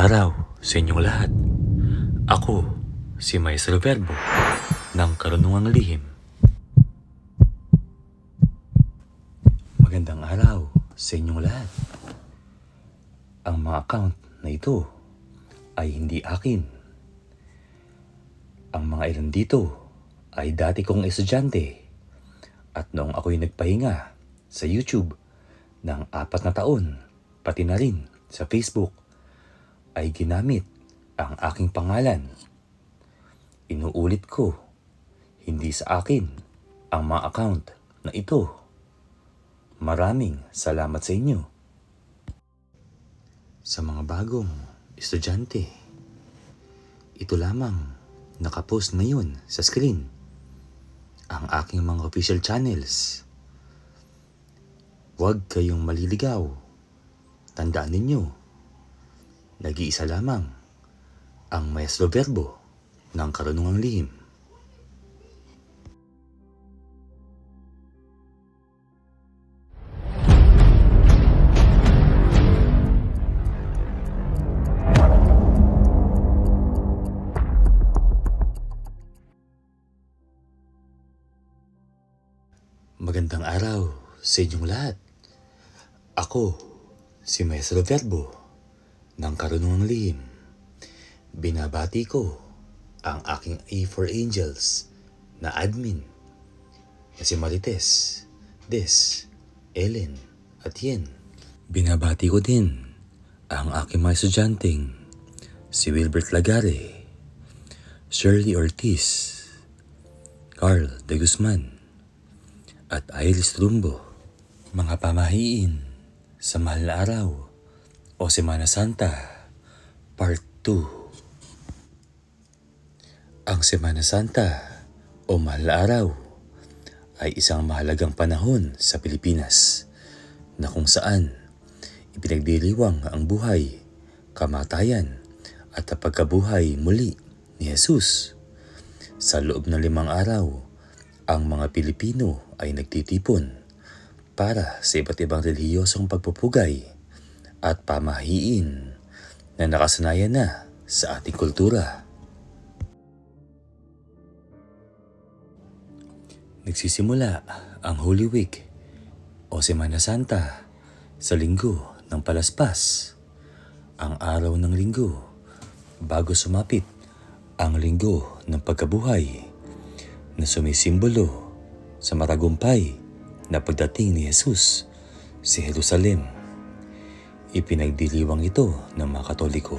araw sa inyong lahat. Ako, si Maestro Verbo ng Karunungang Lihim. Magandang araw sa inyong lahat. Ang mga account na ito ay hindi akin. Ang mga ilan dito ay dati kong estudyante at noong ako'y nagpahinga sa YouTube ng apat na taon, pati na rin sa Facebook, ay ginamit ang aking pangalan. Inuulit ko, hindi sa akin ang mga account na ito. Maraming salamat sa inyo. Sa mga bagong estudyante, ito lamang nakapost ngayon sa screen ang aking mga official channels. Huwag kayong maliligaw. Tandaan ninyo, nag-iisa lamang ang Maestro Verbo ng Karunungang Lihim. Magandang araw sa inyong lahat. Ako, si Maestro Verbo ng Karunungang Lihim. Binabati ko ang aking A for Angels na admin na si Marites, Des, Ellen at Yen. Binabati ko din ang aking mga estudyanteng si Wilbert Lagare, Shirley Ortiz, Carl De Guzman, at Iris Rumbo. Mga pamahiin sa mahal na araw o Semana Santa, Part 2. Ang Semana Santa o mahal na araw ay isang mahalagang panahon sa Pilipinas na kung saan ipinagdiriwang ang buhay, kamatayan at pagkabuhay muli ni Jesus. Sa loob ng limang araw, ang mga Pilipino ay nagtitipon para sa iba't ibang relihiyosong pagpupugay at pamahiin na nakasanayan na sa ating kultura. Nagsisimula ang Holy Week o Semana Santa sa linggo ng palaspas, ang araw ng linggo bago sumapit ang linggo ng pagkabuhay na sumisimbolo sa matagumpay na pagdating ni Jesus sa Jerusalem. Ipinagdiriwang ito ng mga Katoliko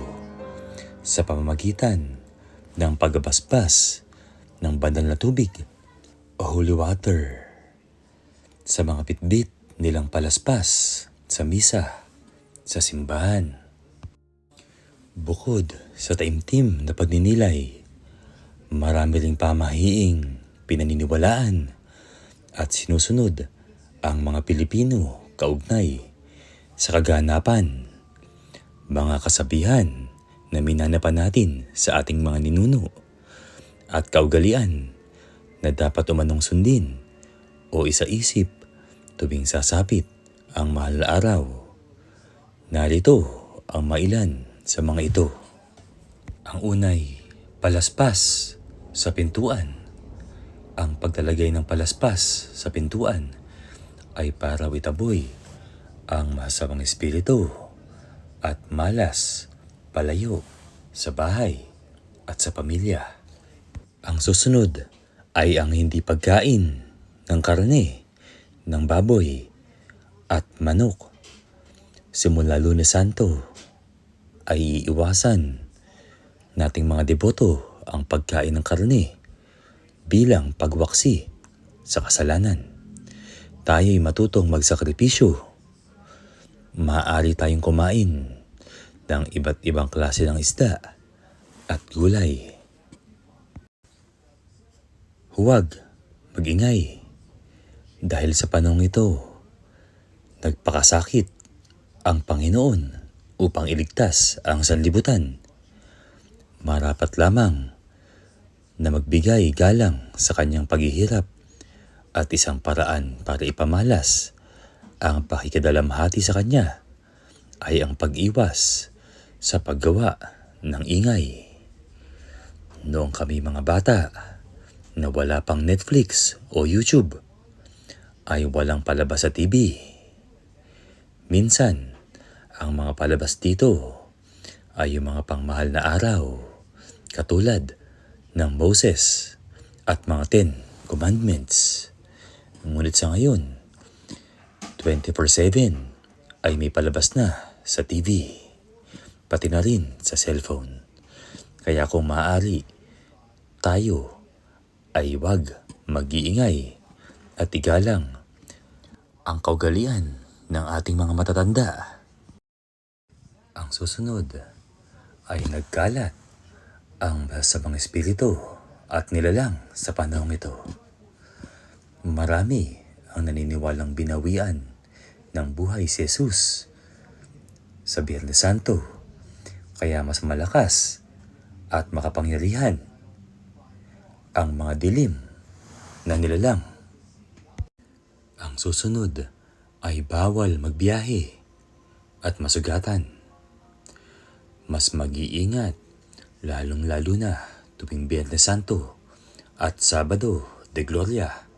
sa pamamagitan ng pagbabasbas ng banal na tubig o holy water sa mga pitbit nilang palaspas sa misa sa simbahan. Bukod sa taimtim na pagninilay, marami ring pamahiing pinaniniwalaan at sinusunod ang mga Pilipino kaugnay sa kaganapan, mga kasabihan na minanapan natin sa ating mga ninuno at kaugalian na dapat umanong sundin o isaisip tuwing sasapit ang mahal na araw. Narito ang mailan sa mga ito. Ang unay, palaspas sa pintuan. Ang pagtalagay ng palaspas sa pintuan ay para witaboy ang masamang espiritu at malas palayo sa bahay at sa pamilya. Ang susunod ay ang hindi pagkain ng karne, ng baboy at manok. Simula Lunes Santo ay iiwasan nating mga deboto ang pagkain ng karne bilang pagwaksi sa kasalanan. Tayo'y matutong magsakripisyo. Maaari tayong kumain ng iba't ibang klase ng isda at gulay. Huwag magingay dahil sa panong ito, nagpakasakit ang Panginoon upang iligtas ang sanlibutan. Marapat lamang na magbigay galang sa kanyang paghihirap at isang paraan para ipamalas ang pakikadalamhati sa kanya ay ang pag-iwas sa paggawa ng ingay. Noong kami mga bata na wala pang Netflix o YouTube ay walang palabas sa TV. Minsan, ang mga palabas dito ay yung mga pangmahal na araw katulad ng Moses at mga Ten Commandments. Ngunit sa ngayon, 24-7 ay may palabas na sa TV, pati na rin sa cellphone. Kaya kung maaari, tayo ay wag mag-iingay at igalang ang kaugalian ng ating mga matatanda. Ang susunod ay nagkalat ang masamang espiritu at nilalang sa panahong ito. Marami ang naniniwalang binawian ng buhay si Jesus sa Biyernes Santo, kaya mas malakas at makapangyarihan ang mga dilim na nilalang. Ang susunod ay bawal magbiyahe at masugatan. Mas mag-iingat lalong-lalo na tuwing Biyernes Santo at Sabado de Gloria.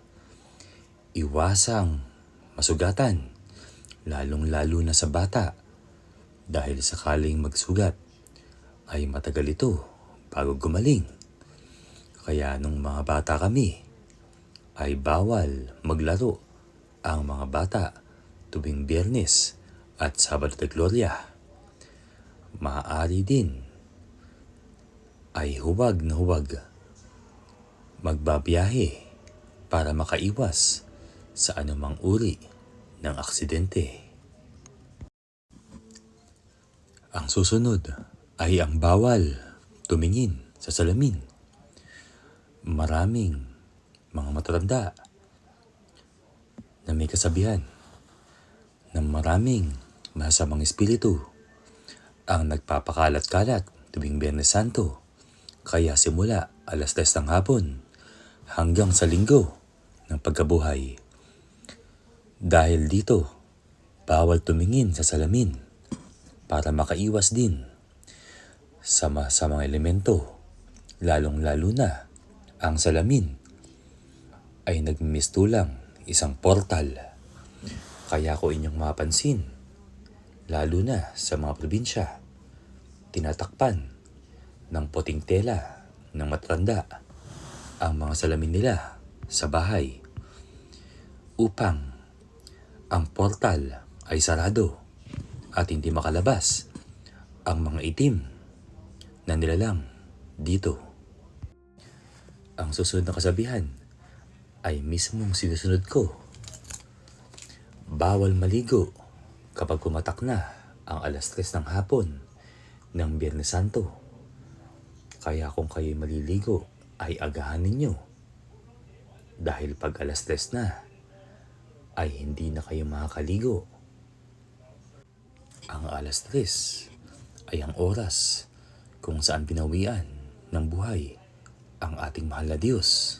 Iwasang masugatan lalong-lalo na sa bata dahil sakaling magsugat ay matagal ito bago gumaling. Kaya nung mga bata kami ay bawal maglaro ang mga bata tuwing biyernes at Sabado de Gloria. Maaari din ay huwag na huwag magbabiyahe para makaiwas sa anumang uri ng aksidente. Ang susunod ay ang bawal tumingin sa salamin. Maraming mga matatanda na may kasabihan na maraming masamang espiritu ang nagpapakalat-kalat tuwing Biyernes Santo. Kaya simula alas 10 ng hapon hanggang sa linggo ng pagkabuhay. Dahil dito, bawal tumingin sa salamin para makaiwas din sa masamang elemento, lalong-lalo na ang salamin ay nagmimistulang isang portal. Kaya ko inyong mapansin, lalo na sa mga probinsya, tinatakpan ng puting tela ng matanda ang mga salamin nila sa bahay upang ang portal ay sarado at hindi makalabas ang mga itim na nilalang dito. Ang susunod na kasabihan ay mismong sinusunod ko. Bawal maligo kapag kumatak na ang alas 3 ng hapon ng Biyernes Santo. Kaya kung kayo maliligo ay agahan ninyo. Dahil pag alas 3 na ay hindi na kayo makakaligo. Ang alas 3 ay ang oras kung saan binawian ng buhay ang ating mahal na Diyos.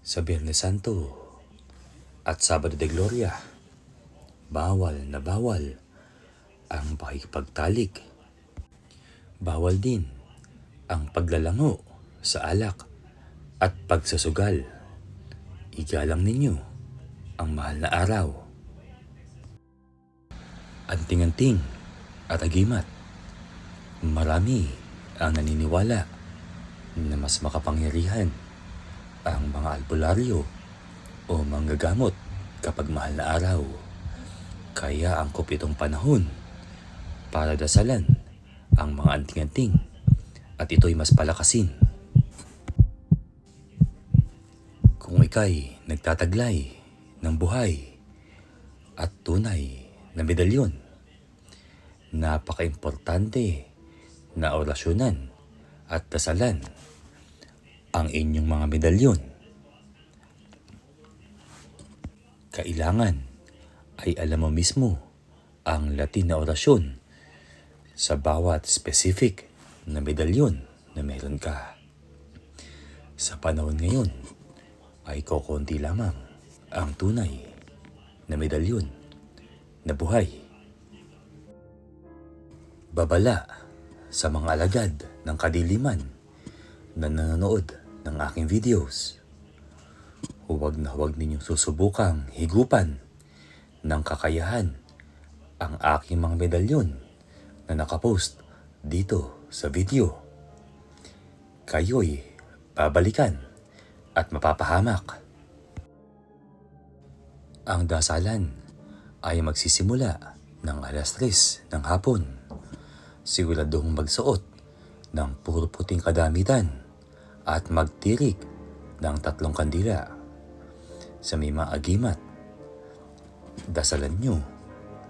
Sa Biyernes Santo at Sabado de Gloria, bawal na bawal ang pakikipagtalik. Bawal din ang paglalango sa alak at pagsusugal. Igalang ninyo ang mahal na araw. Anting-anting at agimat. Marami ang naniniwala na mas makapangyarihan ang mga albularyo o manggagamot kapag mahal na araw. Kaya angkop itong panahon para dasalan ang mga anting-anting at ito'y mas palakasin. Kung ika'y nagtataglay ng buhay at tunay na medalyon, napaka-importante na orasyonan at dasalan ang inyong mga medalyon. Kailangan ay alam mo mismo ang Latin na orasyon sa bawat specific na medalyon na meron ka. Sa panahon ngayon ay kokonti lamang ang tunay na medalyon na buhay. Babala sa mga alagad ng kadiliman na nanonood ng aking videos. Huwag na huwag ninyong susubukang higupan ng kakayahan ang aking mga medalyon na nakapost dito sa video. Kayo'y babalikan at mapapahamak. Ang dasalan ay magsisimula ng alas 3 ng hapon. Siguradong magsuot ng puro puting kadamitan at magtirik ng tatlong kandila sa may mga agimat. Dasalan nyo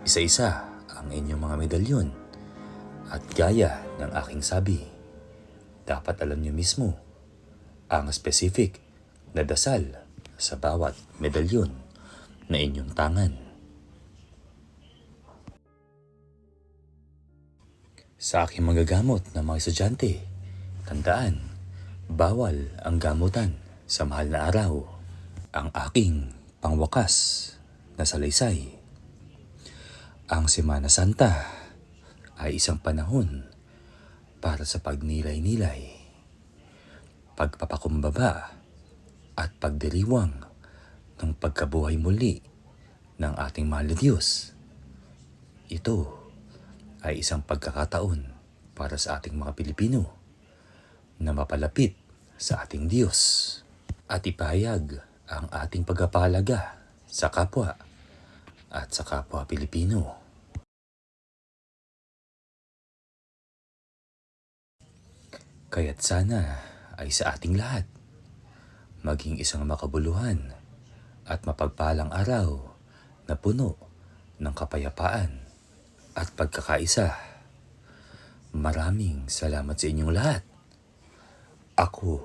isa-isa ang inyong mga medalyon at gaya ng aking sabi, dapat alam nyo mismo ang specific na dasal sa bawat medalyon na inyong tangan. Sa aking magagamot ng mga estudyante, tandaan, bawal ang gamutan sa mahal na araw. Ang aking pangwakas na salaysay. Ang Semana Santa ay isang panahon para sa pagnilay-nilay, pagpapakumbaba at pagdiriwang ng pagkabuhay muli ng ating mahal na Diyos. Ito ay isang pagkakataon para sa ating mga Pilipino na mapalapit sa ating Diyos at ipahayag ang ating pagpapahalaga sa kapwa at sa kapwa Pilipino. Kaya't sana ay sa ating lahat maging isang makabuluhan at mapagpalang araw na puno ng kapayapaan at pagkakaisa. Maraming salamat sa inyong lahat. Ako,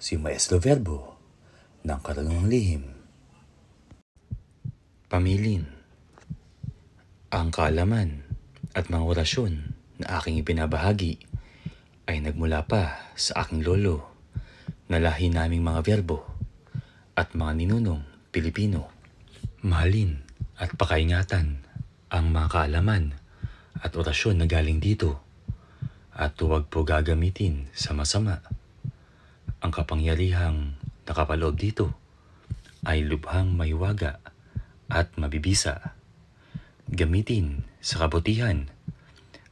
si Maestro Verbo ng Karunungang Lihim. Pamilin Ang kaalaman at mga orasyon na aking ibinabahagi ay nagmula pa sa aking lolo na lahi naming mga verbo at mga ninunong Pilipino. Mahalin at pakaingatan ang mga kaalaman at orasyon na galing dito at huwag po gagamitin sa masama. Ang kapangyarihang nakapaloob dito ay lubhang maywaga at mabibisa. Gamitin sa kabutihan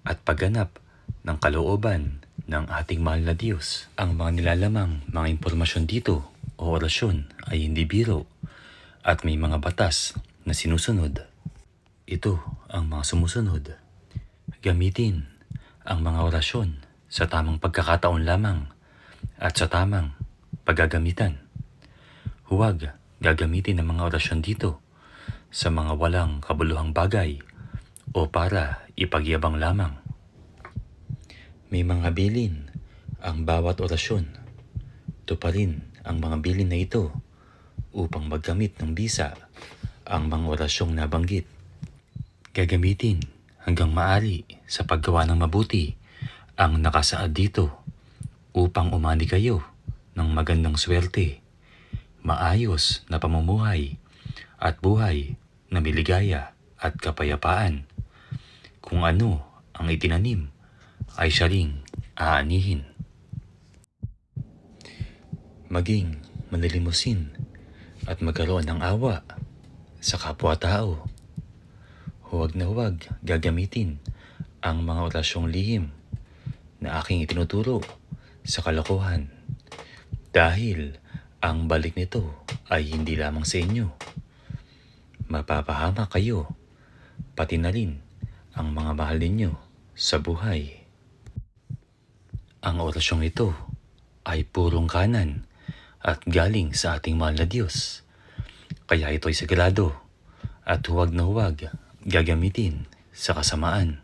at pagganap ng kalooban ng ating mahal na Diyos. Ang mga nilalamang mga impormasyon dito o orasyon ay hindi biro at may mga batas na sinusunod. Ito ang mga sumusunod. Gamitin ang mga orasyon sa tamang pagkakataon lamang at sa tamang paggagamitan. Huwag gagamitin ang mga orasyon dito sa mga walang kabuluhang bagay o para ipagyabang lamang. May mga bilin ang bawat orasyon. Tuparin ang mga bilin na ito upang maggamit ng bisa ang mga orasyong nabanggit. Gagamitin hanggang maari sa paggawa ng mabuti ang nakasaad dito upang umani kayo ng magandang swerte, maayos na pamumuhay at buhay na miligaya at kapayapaan. Kung ano ang itinanim ay siya ring aanihin. Maging manilimusin at magkaroon ng awa sa kapwa-tao. Huwag na huwag gagamitin ang mga orasyong lihim na aking itinuturo sa kalokohan dahil ang balik nito ay hindi lamang sa inyo. Mapapahama kayo, pati na rin ang mga mahal ninyo sa buhay. Ang orasyong ito ay purong kanan at galing sa ating mahal na Diyos. Kaya ito'y sagrado at huwag na huwag gagamitin sa kasamaan.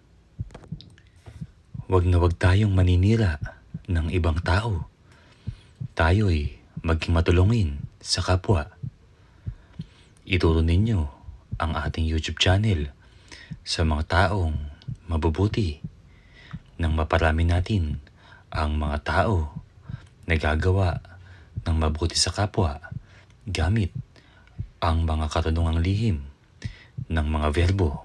Huwag na huwag tayong maninira ng ibang tao. Tayo'y maging matulungin sa kapwa. Ituro ninyo ang ating YouTube channel sa mga taong mabubuti nang maparami natin ang mga tao na gagawa ng mabuti sa kapwa gamit ang mga karunungang lihim ng mga verbo